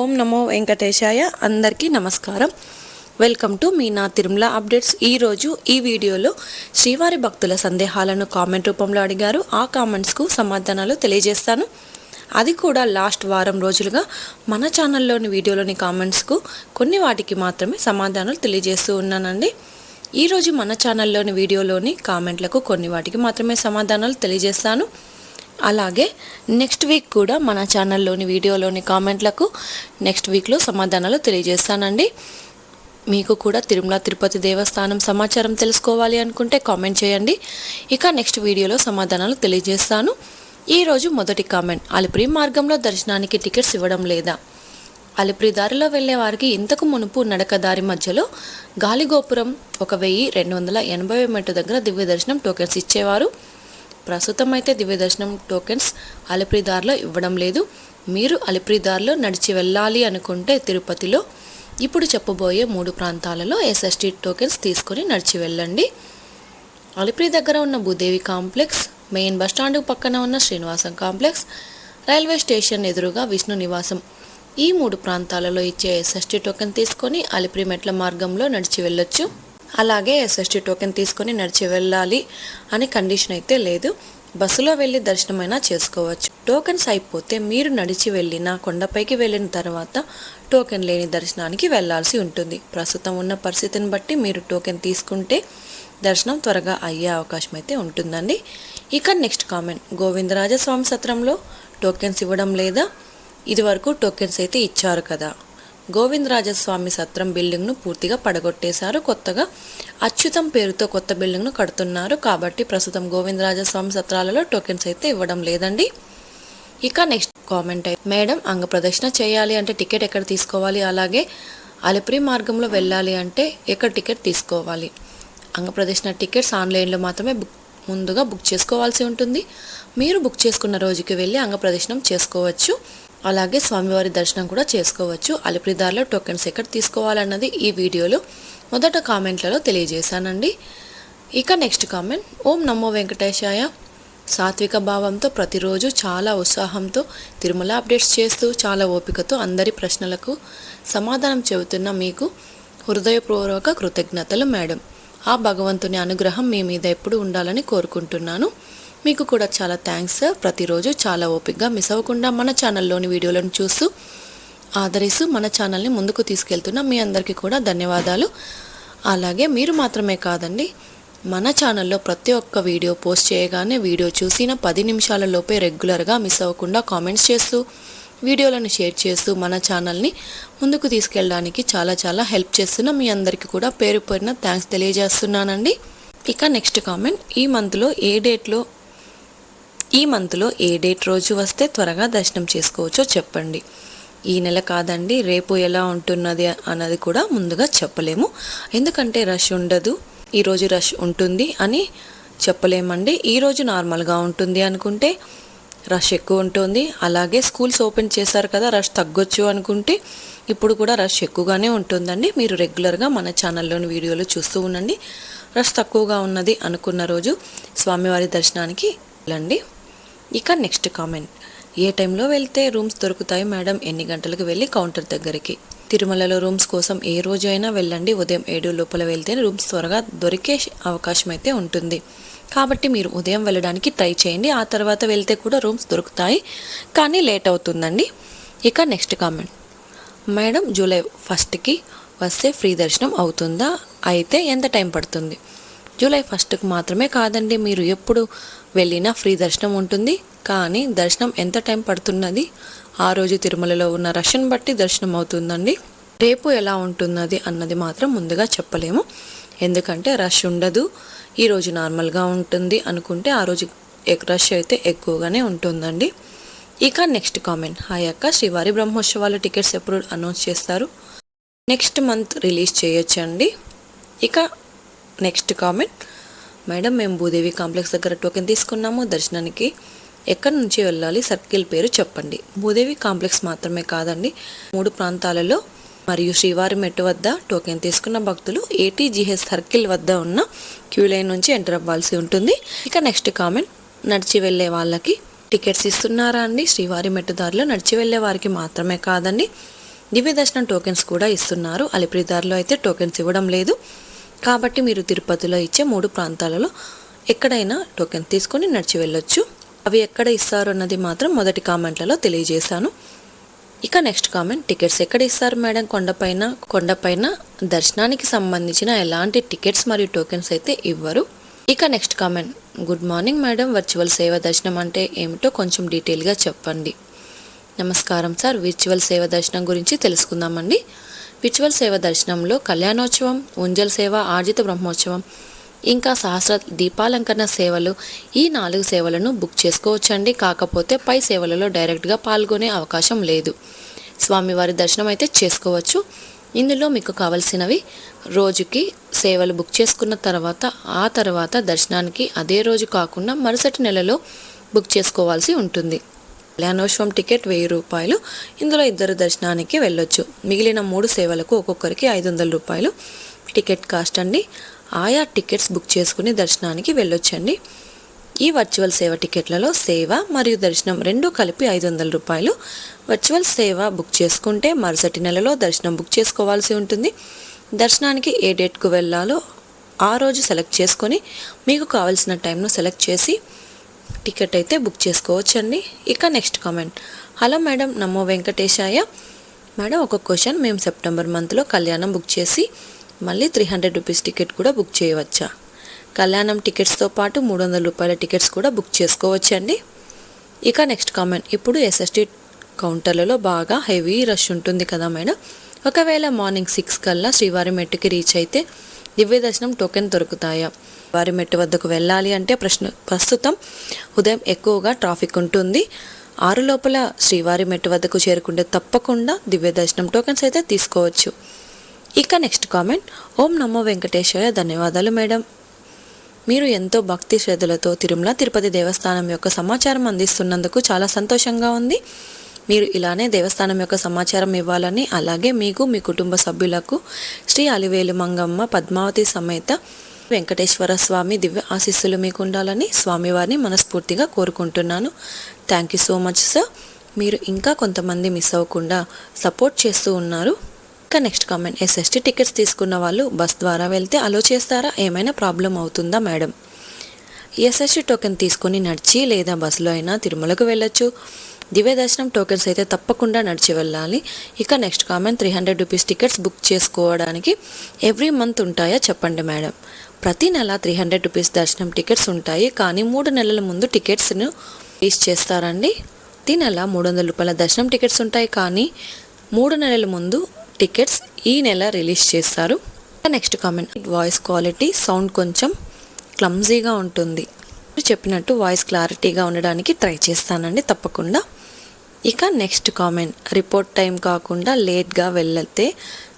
ఓం నమో వెంకటేశాయ అందరికీ నమస్కారం. Welcome to me నా తిరుమల అప్డేట్స్. ఈరోజు ఈ వీడియోలో శ్రీవారి భక్తుల సందేహాలను కామెంట్ రూపంలో అడిగారు. ఆ కామెంట్స్కు సమాధానాలు తెలియజేస్తాను. అది కూడా లాస్ట్ వారం రోజులుగా మన ఛానల్లోని వీడియోలోని కామెంట్స్కు కొన్ని వాటికి మాత్రమే సమాధానాలు తెలియజేస్తూ ఉన్నానండి. ఈరోజు మన ఛానల్లోని వీడియోలోని కామెంట్లకు కొన్ని వాటికి మాత్రమే సమాధానాలు తెలియజేస్తాను. అలాగే నెక్స్ట్ వీక్ కూడా మన ఛానల్లోని వీడియోలోని కామెంట్లకు నెక్స్ట్ వీక్లో సమాధానాలు తెలియజేస్తానండి. మీకు కూడా తిరుమల తిరుపతి దేవస్థానం సమాచారం తెలుసుకోవాలి అనుకుంటే కామెంట్ చేయండి. ఇక నెక్స్ట్ వీడియోలో సమాధానాలు తెలియజేస్తాను. ఈరోజు మొదటి కామెంట్ అలిప్రి మార్గంలో దర్శనానికి టికెట్స్ ఇవ్వడం లేదా? అలిప్రి దారిలో వెళ్ళే వారికి ఇంతకు మునుపు నడక దారి మధ్యలో గాలిగోపురం ఒక వెయ్యి రెండు వందల ఎనభై మెట్టు దగ్గర దివ్య దర్శనం టోకెన్స్ ఇచ్చేవారు. ప్రస్తుతం అయితే దివ్యదర్శనం టోకెన్స్ అలిప్రిదార్లో ఇవ్వడం లేదు. మీరు అలిప్రిదార్లో నడిచి వెళ్ళాలి అనుకుంటే తిరుపతిలో ఇప్పుడు చెప్పబోయే మూడు ప్రాంతాలలో ఎస్ఎస్టీ టోకెన్స్ తీసుకొని నడిచి వెళ్ళండి. అలిప్రి దగ్గర ఉన్న భూదేవి కాంప్లెక్స్ మెయిన్ బస్టాండ్ పక్కన ఉన్న శ్రీనివాసం కాంప్లెక్స్ రైల్వే స్టేషన్ ఎదురుగా విష్ణు నివాసం. ఈ మూడు ప్రాంతాలలో ఇచ్చే ఎస్ఎస్టీ టోకెన్ తీసుకొని అలిప్రి మెట్ల మార్గంలో నడిచి వెళ్ళొచ్చు. అలాగే ఎస్ఎస్టీ టోకెన్ తీసుకొని నడిచి వెళ్ళాలి అని కండిషన్ అయితే లేదు. బస్సులో వెళ్ళి దర్శనమైనా చేసుకోవచ్చు. టోకెన్స్ అయిపోతే మీరు నడిచి వెళ్ళిన కొండపైకి వెళ్ళిన తర్వాత టోకెన్ లేని దర్శనానికి వెళ్ళాల్సి ఉంటుంది. ప్రస్తుతం ఉన్న పరిస్థితిని బట్టి మీరు టోకెన్ తీసుకుంటే దర్శనం త్వరగా అయ్యే అవకాశం అయితే ఉంటుందండి. ఇక నెక్స్ట్ కామెంట్ గోవిందరాజస్వామి సత్రంలో టోకెన్స్ ఇవ్వడం లేదా? ఇదివరకు టోకెన్స్ అయితే ఇచ్చారు కదా. గోవిందరాజస్వామి సత్రం బిల్డింగ్ను పూర్తిగా పడగొట్టేశారు. కొత్తగా అచ్యుతం పేరుతో కొత్త బిల్డింగ్ను కడుతున్నారు. కాబట్టి ప్రస్తుతం గోవిందరాజస్వామి సత్రాలలో టోకెన్స్ అయితే ఇవ్వడం లేదండి. ఇక నెక్స్ట్ కామెంట్ అయితే మేడం అంగ ప్రదర్శన చేయాలి అంటే టికెట్ ఎక్కడ తీసుకోవాలి? అలాగే అలిపిరి మార్గంలో వెళ్ళాలి అంటే ఎక్కడ టికెట్ తీసుకోవాలి? అంగ ప్రదర్శన టికెట్స్ ఆన్లైన్లో మాత్రమే బుక్ ముందుగా బుక్ చేసుకోవాల్సి ఉంటుంది. మీరు బుక్ చేసుకున్న రోజుకి వెళ్ళి అంగ ప్రదర్శనం చేసుకోవచ్చు. అలాగే స్వామివారి దర్శనం కూడా చేసుకోవచ్చు. అలిపిరిదారిలో టోకెన్స్ ఎక్కడ తీసుకోవాలన్నది ఈ వీడియోలో మొదట కామెంట్లలో తెలియజేశానండి. ఇక నెక్స్ట్ కామెంట్. ఓం నమో వెంకటేశాయ. సాత్విక భావంతో ప్రతిరోజు చాలా ఉత్సాహంతో తిరుమల అప్డేట్స్ చేస్తూ చాలా ఓపికతో అందరి ప్రశ్నలకు సమాధానం చెబుతున్న మీకు హృదయపూర్వక కృతజ్ఞతలు మేడం. ఆ భగవంతుని అనుగ్రహం మీ మీద ఎప్పుడు ఉండాలని కోరుకుంటున్నాను. మీకు కూడా చాలా థ్యాంక్స్ సార్ ప్రతిరోజు చాలా ఓపికగా మిస్ అవ్వకుండా మన ఛానల్లోని వీడియోలను చూస్తూ ఆదరిస్తూ మన ఛానల్ని ముందుకు తీసుకెళ్తున్న మీ అందరికీ కూడా ధన్యవాదాలు. అలాగే మీరు మాత్రమే కాదండి మన ఛానల్లో ప్రతి ఒక్క వీడియో పోస్ట్ చేయగానే వీడియో చూసిన పది నిమిషాలలోపే రెగ్యులర్గా మిస్ అవ్వకుండా కామెంట్స్ చేస్తూ వీడియోలను షేర్ చేస్తూ మన ఛానల్ని ముందుకు తీసుకెళ్ళడానికి చాలా చాలా హెల్ప్ చేస్తున్న మీ అందరికీ కూడా పేరు పోయిన థ్యాంక్స్ తెలియజేస్తున్నానండి. ఇక నెక్స్ట్ కామెంట్ ఈ మంత్లో ఏ డేట్లో ఈ మంత్లో ఏ డేట్ రోజు వస్తే త్వరగా దర్శనం చేసుకోవచ్చో చెప్పండి. ఈ నెల కాదండి రేపు ఎలా ఉంటున్నది అన్నది కూడా ముందుగా చెప్పలేము. ఎందుకంటే రష్ ఉండదు ఈరోజు రష్ ఉంటుంది అని చెప్పలేమండి. ఈరోజు నార్మల్గా ఉంటుంది అనుకుంటే రష్ ఎక్కువ ఉంటుంది. అలాగే స్కూల్స్ ఓపెన్ చేశారు కదా రష్ తగ్గొచ్చు అనుకుంటే ఇప్పుడు కూడా రష్ ఎక్కువగానే ఉంటుందండి. మీరు రెగ్యులర్గా మన ఛానల్లోని వీడియోలు చూస్తూ ఉండండి. రష్ తక్కువగా ఉన్నది అనుకున్న రోజు స్వామివారి దర్శనానికి వెళ్ళండి. ఇక నెక్స్ట్ కామెంట్. ఏ టైంలో వెళ్తే రూమ్స్ దొరుకుతాయి మేడం? ఎన్ని గంటలకు వెళ్ళి కౌంటర్ దగ్గరికి? తిరుమలలో రూమ్స్ కోసం ఏ రోజు అయినా వెళ్ళండి. ఉదయం ఏడు లోపల వెళ్తే రూమ్స్ త్వరగా దొరికే అవకాశం అయితే ఉంటుంది. కాబట్టి మీరు ఉదయం వెళ్ళడానికి ట్రై చేయండి. ఆ తర్వాత వెళ్తే కూడా రూమ్స్ దొరుకుతాయి. కానీ లేట్ అవుతుందండి. ఇక నెక్స్ట్ కామెంట్. మేడం జూలై ఫస్ట్కి వస్తే ఫ్రీ దర్శనం అవుతుందా? అయితే ఎంత టైం పడుతుంది? జూలై ఫస్ట్కి మాత్రమే కాదండి. మీరు ఎప్పుడు వెళ్ళినా ఫ్రీ దర్శనం ఉంటుంది. కానీ దర్శనం ఎంత టైం పడుతున్నది? ఆ రోజు తిరుమలలో ఉన్న రష్ని బట్టి దర్శనం అవుతుందండి. రేపు ఎలా ఉంటున్నది అన్నది మాత్రం ముందుగా చెప్పలేము. ఎందుకంటే రష్ ఉండదు. ఈరోజు నార్మల్గా ఉంటుంది అనుకుంటే ఆ రోజు రష్ అయితే ఎక్కువగానే ఉంటుందండి. ఇక నెక్స్ట్ కామెంట్. హాయ్ అక్క శ్రీవారి బ్రహ్మోత్సవాల టికెట్స్ ఎప్పుడు అనౌన్స్ చేస్తారు? నెక్స్ట్ మంత్ రిలీజ్ చేయొచ్చండి. ఇక నెక్స్ట్ కామెంట్. మేడం మేము భూదేవి కాంప్లెక్స్ దగ్గర టోకెన్ తీసుకున్నాము దర్శనానికి. ఎక్కడి నుంచి వెళ్ళాలి సర్కిల్ పేరు చెప్పండి. భూదేవి కాంప్లెక్స్ మాత్రమే కాదండి మూడు ప్రాంతాలలో మరియు శ్రీవారి మెట్టు వద్ద టోకెన్ తీసుకున్న భక్తులు ఏటీజీహెచ్ సర్కిల్ వద్ద ఉన్న క్యూ లైన్ నుంచి ఎంటర్ అవ్వాల్సి ఉంటుంది. ఇక నెక్స్ట్ కామెంట్ నడిచి వెళ్ళే వాళ్ళకి టికెట్స్ ఇస్తున్నారా అండి? శ్రీవారి మెట్టుదారిలో నడిచి వెళ్ళే వారికి మాత్రమే కాదండి. దివ్య దర్శనం టోకెన్స్ కూడా ఇస్తున్నారు. అలిపిరిదారిలో అయితే టోకెన్స్ ఇవ్వడం లేదు. కాబట్టి మీరు తిరుపతిలో ఇచ్చే మూడు ప్రాంతాలలో ఎక్కడైనా టోకెన్ తీసుకొని నడిచి వెళ్ళొచ్చు. అవి ఎక్కడ ఇస్తారు అన్నది మాత్రం మొదటి కామెంట్లలో తెలియజేశాను. ఇక నెక్స్ట్ కామెంట్ టికెట్స్ ఎక్కడ ఇస్తారు మేడం? కొండపైన కొండపైన దర్శనానికి సంబంధించిన ఎలాంటి టికెట్స్ మరియు టోకెన్స్ అయితే ఇవ్వరు? ఇక next comment good morning madam. Virtual సేవ దర్శనం అంటే ఏమిటో కొంచెం డీటెయిల్గా చెప్పండి. నమస్కారం సార్ విర్చువల్ సేవ దర్శనం గురించి తెలుసుకుందామండి. విచువల్ సేవ దర్శనంలో కళ్యాణోత్సవం ఉంజల్ సేవ ఆర్జిత బ్రహ్మోత్సవం ఇంకా సహస్ర దీపాలంకరణ సేవలు ఈ నాలుగు సేవలను బుక్ చేసుకోవచ్చండి. కాకపోతే పై సేవలలో డైరెక్ట్గా పాల్గొనే అవకాశం లేదు. స్వామివారి దర్శనం అయితే చేసుకోవచ్చు. ఇందులో మీకు కావలసినవి రోజుకి సేవలు బుక్ చేసుకున్న తర్వాత ఆ తర్వాత దర్శనానికి అదే రోజు కాకుండా మరుసటి నెలలో బుక్ చేసుకోవాల్సి ఉంటుంది. కళ్యాణోత్సవం టికెట్ వెయ్యి రూపాయలు. ఇందులో ఇద్దరు దర్శనానికి వెళ్ళొచ్చు. మిగిలిన మూడు సేవలకు ఒక్కొక్కరికి ఐదు వందల రూపాయలు. టికెట్ కాస్ట్ అండి. ఆయా టికెట్స్ బుక్ చేసుకుని దర్శనానికి వెళ్ళొచ్చండి. ఈ వర్చువల్ సేవ టికెట్లలో సేవ మరియు దర్శనం రెండు కలిపి ఐదు వందల రూపాయలు. వర్చువల్ సేవ బుక్ చేసుకుంటే మరుసటి నెలలో దర్శనం బుక్ చేసుకోవాల్సి ఉంటుంది. దర్శనానికి ఏ డేట్కు వెళ్ళాలో ఆ రోజు సెలెక్ట్ చేసుకొని మీకు కావలసిన టైంను సెలెక్ట్ చేసి టికెట్ అయితే బుక్ చేసుకోవచ్చండి. ఇక నెక్స్ట్ కామెంట్. హలో మేడం నమో వెంకటేశాయ. మేడం ఒక క్వశ్చన్. మేము సెప్టెంబర్ మంత్లో కళ్యాణం బుక్ చేసి మళ్ళీ త్రీ హండ్రెడ్ రూపీస్ టికెట్ కూడా బుక్ చేయవచ్చా? కళ్యాణం టికెట్స్తో పాటు మూడు వందల రూపాయల టికెట్స్ కూడా బుక్ చేసుకోవచ్చండి. ఇక నెక్స్ట్ కామెంట్. ఇప్పుడు ఎస్ఎస్టీ కౌంటర్లలో బాగా హెవీ రష్ ఉంటుంది కదా మేడం. ఒకవేళ మార్నింగ్ సిక్స్ కల్లా శ్రీవారి మెట్టుకి రీచ్ అయితే దివ్య దర్శనం టోకెన్ దొరుకుతాయా? వారి మెట్టు వద్దకు వెళ్ళాలి అంటే ప్రశ్న ప్రస్తుతం ఉదయం ఎక్కువగా ట్రాఫిక్ ఉంటుంది. ఆరు లోపల శ్రీవారి మెట్టు వద్దకు చేరుకుంటే తప్పకుండా దివ్య దర్శనం టోకెన్స్ అయితే తీసుకోవచ్చు. ఇక నెక్స్ట్ కామెంట్. ఓం నమో వెంకటేశ్వర ధన్యవాదాలు మేడం. మీరు ఎంతో భక్తి శ్రద్ధలతో తిరుమల తిరుపతి దేవస్థానం యొక్క సమాచారం అందిస్తున్నందుకు చాలా సంతోషంగా ఉంది. మీరు ఇలానే దేవస్థానం యొక్క సమాచారం ఇవ్వాలని అలాగే మీకు మీ కుటుంబ సభ్యులకు శ్రీ అలివేలు మంగమ్మ పద్మావతి సమేత వెంకటేశ్వర స్వామి దివ్య ఆశీస్సులు మీకు ఉండాలని స్వామివారిని మనస్ఫూర్తిగా కోరుకుంటున్నాను. Thank you so much sir మీరు ఇంకా కొంతమంది మిస్ అవ్వకుండా సపోర్ట్ చేస్తూ ఉన్నారు. ఇంకా నెక్స్ట్ కామెంట్ ఎస్ఎస్టీ టికెట్స్ తీసుకున్న వాళ్ళు బస్ ద్వారా వెళ్తే అలో చేస్తారా? ఏమైనా ప్రాబ్లం అవుతుందా మేడం ఎస్ఎస్టీ టోకెన్ తీసుకొని నడిచి లేదా బస్సులో అయినా తిరుమలకు వెళ్ళొచ్చు. దివ్య దర్శనం టోకెన్స్ అయితే తప్పకుండా నడిచి వెళ్ళాలి. ఇక next comment three hundred rupees tickets book చేసుకోవడానికి ఎవ్రీ మంత్ ఉంటాయా చెప్పండి మేడం ప్రతి నెల త్రీ హండ్రెడ్ రూపీస్ దర్శనం టికెట్స్ ఉంటాయి. కానీ మూడు నెలల ముందు టికెట్స్ను రిలీజ్ చేస్తారండి. ప్రతి నెల మూడు వందల రూపాయల దర్శనం టికెట్స్ ఉంటాయి. కానీ మూడు నెలల ముందు టికెట్స్ ఈ నెల రిలీజ్ చేస్తారు. Next comment voice quality sound కొంచెం క్లమ్జీగా ఉంటుంది. మీరు చెప్పినట్టు వాయిస్ క్లారిటీగా ఉండడానికి ట్రై చేస్తానండి తప్పకుండా. ఇక నెక్స్ట్ కామెంట్ రిపోర్ట్ టైం కాకుండా లేట్గా వెళ్ళతే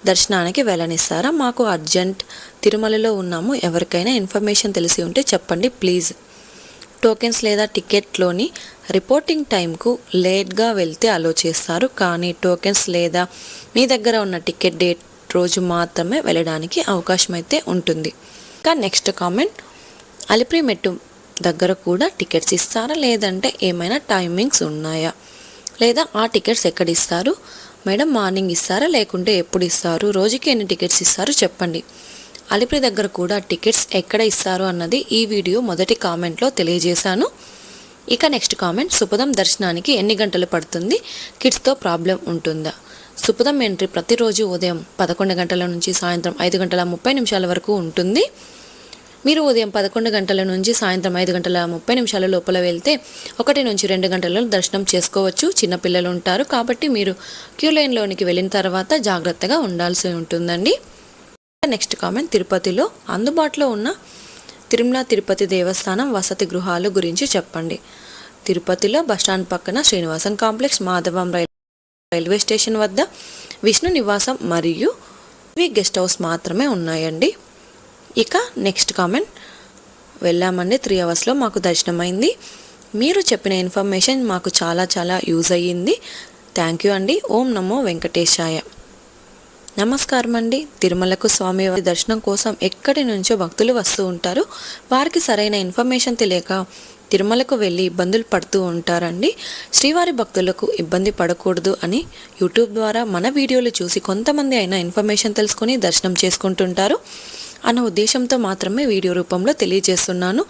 దర్శనానికి వెళ్ళనిస్తారా? మాకు అర్జెంట్ తిరుమలలో ఉన్నాము. ఎవరికైనా ఇన్ఫర్మేషన్ తెలిసి ఉంటే చెప్పండి ప్లీజ్. టోకెన్స్ లేదా టికెట్లోని రిపోర్టింగ్ టైంకు లేట్గా వెళ్తే అలో చేస్తారు. కానీ టోకెన్స్ లేదా మీ దగ్గర ఉన్న టికెట్ డేట్ రోజు మాత్రమే వెళ్ళడానికి అవకాశం అయితే ఉంటుంది. ఇంకా నెక్స్ట్ కామెంట్. అలిప్రి మెట్టు దగ్గర కూడా టికెట్స్ ఇస్తారా? లేదంటే ఏమైనా టైమింగ్స్ ఉన్నాయా? లేదా ఆ టికెట్స్ ఎక్కడ ఇస్తారు? మేడం మార్నింగ్ ఇస్తారా లేకుంటే ఎప్పుడు ఇస్తారు? రోజుకి ఎన్ని టికెట్స్ ఇస్తారు చెప్పండి. అలిపిరి దగ్గర కూడా టికెట్స్ ఎక్కడ ఇస్తారు అన్నది ఈ వీడియో మొదటి కామెంట్లో తెలియజేశాను. ఇక నెక్స్ట్ కామెంట్ సుపదం దర్శనానికి ఎన్ని గంటలు పడుతుంది? కిడ్స్తో ప్రాబ్లం ఉంటుందా? సుపదం ఎంట్రీ ప్రతిరోజు ఉదయం పదకొండు గంటల నుంచి సాయంత్రం ఐదు గంటల ముప్పై నిమిషాల వరకు ఉంటుంది. మీరు ఉదయం పదకొండు గంటల నుంచి సాయంత్రం ఐదు గంటల ముప్పై నిమిషాల లోపల వెళ్తే ఒకటి నుంచి రెండు గంటలలో దర్శనం చేసుకోవచ్చు. చిన్నపిల్లలు ఉంటారు కాబట్టి మీరు క్యూ లైన్లోనికి వెళ్ళిన తర్వాత జాగ్రత్తగా ఉండాల్సి ఉంటుందండి. నెక్స్ట్ కామెంట్ తిరుపతిలో అందుబాటులో ఉన్న తిరుమల తిరుపతి దేవస్థానం వసతి గృహాలు గురించి చెప్పండి. తిరుపతిలో బస్టాండ్ పక్కన Srinivasam complex Madhavam railway station వద్ద విష్ణు నివాసం మరియు వి గెస్ట్ హౌస్ మాత్రమే ఉన్నాయండి. ఇక నెక్స్ట్ కామెంట్ వెళ్ళామండి త్రీ అవర్స్లో మాకు దర్శనమైంది. మీరు చెప్పిన ఇన్ఫర్మేషన్ మాకు చాలా చాలా యూజ్ అయ్యింది. థ్యాంక్ యూ అండి. ఓం నమో వెంకటేశాయ. నమస్కారం అండి. తిరుమలకు స్వామివారి దర్శనం కోసం ఎక్కడి నుంచో భక్తులు వస్తూ ఉంటారు. వారికి సరైన ఇన్ఫర్మేషన్ తెలియక తిరుమలకు వెళ్ళి ఇబ్బందులు పడుతూ ఉంటారండి. శ్రీవారి భక్తులకు ఇబ్బంది పడకూడదు అని యూట్యూబ్ ద్వారా మన వీడియోలు చూసి కొంతమంది అయినా ఇన్ఫర్మేషన్ తెలుసుకొని దర్శనం చేసుకుంటుంటారు. అన్న ఉద్దేశంతో మాత్రమే వీడియో రూపంలో తెలియజేస్తున్నాను.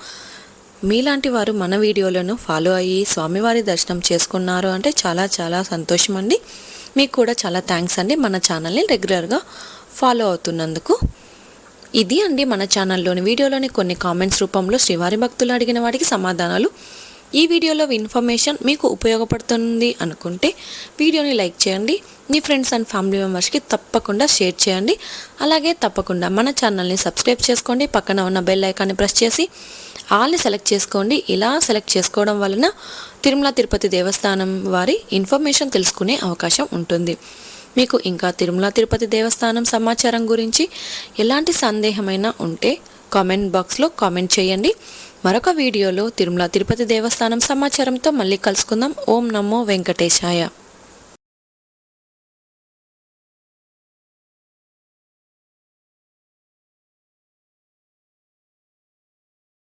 మీలాంటి వారు మన వీడియోలను ఫాలో అయ్యి స్వామివారి దర్శనం చేసుకున్నారు అంటే చాలా చాలా సంతోషం అండి మీకు కూడా చాలా థ్యాంక్స్ అండి మన ఛానల్ని రెగ్యులర్గా ఫాలో అవుతున్నందుకు. ఇది అండి మన ఛానల్లోని వీడియోలోని కొన్ని కామెంట్స్ రూపంలో శ్రీవారి భక్తులు అడిగిన వాటికి సమాధానాలు. ఈ వీడియోలో ఇన్ఫర్మేషన్ మీకు ఉపయోగపడుతుంది అనుకుంటే వీడియోని లైక్ చేయండి మీ ఫ్రెండ్స్ అండ్ ఫ్యామిలీ మెంబర్స్కి తప్పకుండా షేర్ చేయండి. అలాగే తప్పకుండా మన ఛానల్ని సబ్స్క్రైబ్ చేసుకోండి పక్కన ఉన్న బెల్ ఐకాన్ని ప్రెస్ చేసి ఆల్ని సెలెక్ట్ చేసుకోండి. ఇలా సెలెక్ట్ చేసుకోవడం వలన తిరుమల తిరుపతి దేవస్థానం వారి ఇన్ఫర్మేషన్ తెలుసుకునే అవకాశం ఉంటుంది. మీకు ఇంకా తిరుమల తిరుపతి దేవస్థానం సమాచారం గురించి ఎలాంటి సందేహమైనా ఉంటే కామెంట్ బాక్స్లో కామెంట్ చేయండి. మరొక వీడియోలో తిరుమల తిరుపతి దేవస్థానం సమాచారంతో మళ్ళీ కలుసుకుందాం. ఓం నమో వెంకటేశాయ.